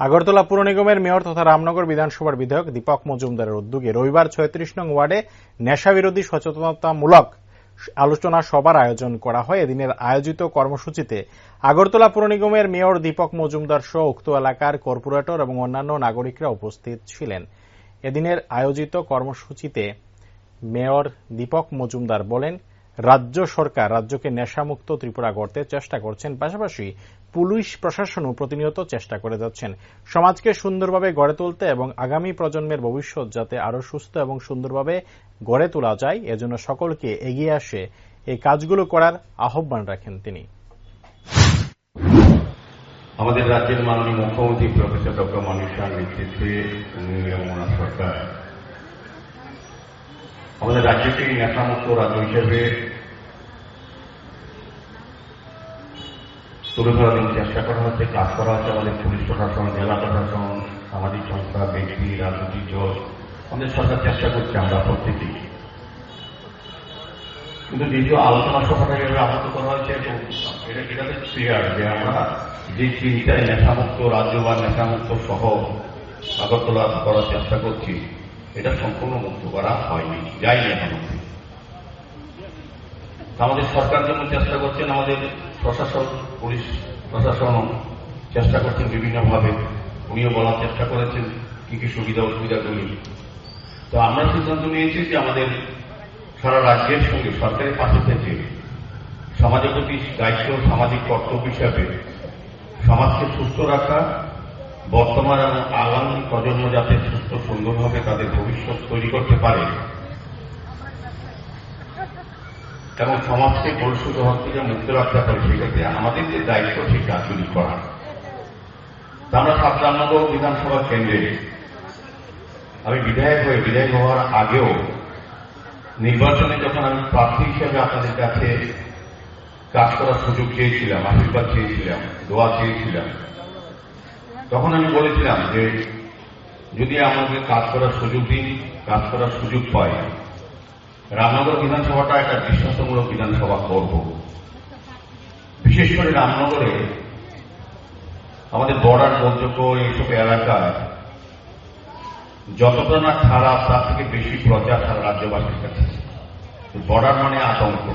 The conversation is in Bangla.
আগরতলা পুর নিগমের মেয়র তথা রামনগর বিধানসভার বিধায়ক দীপক মজুমদারের উদ্যোগে রবিবার ছয়ত্রিশ নং ওয়ার্ডে নেশা বিরোধী সচেতনতামূলক আলোচনা সভার আয়োজন করা হয়। এদিনের আয়োজিত কর্মসূচিতে আগরতলা পুর নিগমের মেয়র দীপক মজুমদার সহ উক্ত এলাকার কর্পোরেটর এবং অন্যান্য নাগরিকরা উপস্থিত ছিলেন। এদিনের আয়োজিত কর্মসূচিতে মেয়র দীপক মজুমদার বলেন রাজ্য সরকার রাজ্যকে নেশামুক্ত ত্রিপুরা গড়তে চেষ্টা করছেন, পাশাপাশি পুলিশ প্রশাসনও প্রতিনিয়ত চেষ্টা করে যাচ্ছেন। সমাজকে সুন্দরভাবে গড়ে তুলতে এবং আগামী প্রজন্মের ভবিষ্যৎ যাতে আরও সুস্থ এবং সুন্দরভাবে গড়ে তোলা যায়, এজন্য সকলকে এগিয়ে আসে এই কাজগুলো করার আহ্বান রাখেন তিনি। আমাদের রাজ্যের মাননীয় মুখ্যমন্ত্রী প্রফেসর ডক্টর মানিক শাহর নেতৃত্বে ওনার সরকার। আমাদের রাজ্যকে নেশামুক্ত রাজ্য হিসেবে তুলে ধরার চেষ্টা করা হচ্ছে, কাজ করা হচ্ছে আমাদের পুলিশ প্রশাসন, জেলা প্রশাসন, সামাজিক সংস্থা ব্যক্তি রাজনৈতিক দল, আমাদের সরকার চেষ্টা করছে আমরা প্রত্যেকেই। কিন্তু দ্বিতীয় আলোচনা সভাটা এভাবে আহত করা হয়েছে এবং এটা এটাতে ক্লিয়ার যে আমরা যে চিন্তায় নেশামুক্ত রাজ্য বা নেশামুক্ত শহর আগরতলা করার চেষ্টা করছি, এটা সম্পূর্ণ মুক্ত করা হয়নি যাই এখন। আমাদের সরকার যেমন চেষ্টা করছেন, আমাদের প্রশাসন, পুলিশ প্রশাসন চেষ্টা করছেন বিভিন্নভাবে। উনিও বলার চেষ্টা করেছেন কি কি সুবিধা, অসুবিধাগুলি। তো আমরা সিদ্ধান্ত নিয়েছি যে আমাদের সারা রাজ্যের সঙ্গে সরকারের পাশে থেকে সমাজের প্রতি দায়িত্ব, সামাজিক কর্তব্য হিসাবে সমাজকে সুস্থ রাখা, বর্তমান এবং আগামী প্রজন্ম যাতে সুস্থ সুন্দরভাবে তাদের ভবিষ্যৎ তৈরি করতে পারে এবং সমাজকে কলুষিত হওয়ার থেকে মুক্ত রাখতে পারে সেক্ষেত্রে আমাদের যে দায়িত্ব, সেই কাজগুলি করা। আমরা সাতরামনগর বিধানসভা কেন্দ্রে আমি বিধায়ক হয়ে, বিধায়ক হওয়ার আগেও নির্বাচনে যখন আমি প্রার্থী হিসেবে আপনাদের কাছে কাজ করার সুযোগ চেয়েছিলাম, আশীর্বাদ চেয়েছিলাম, দোয়া চেয়েছিলাম, তখন আমি বলেছিলাম যে, যদি আমাকে কাজ করার সুযোগ দিন, কাজ করার সুযোগ পাই রামনগর বিধানসভাটা একটা দৃষ্টান্তমূলক বিধানসভা করব। বিশেষ করে রামনগরে আমাদের বর্ডার মধ্যক এইসব এলাকায় যতটা না খারাপ, তার থেকে বেশি প্রচার সারা রাজ্যবাসীর কাছে। বর্ডার মানে আতঙ্ক।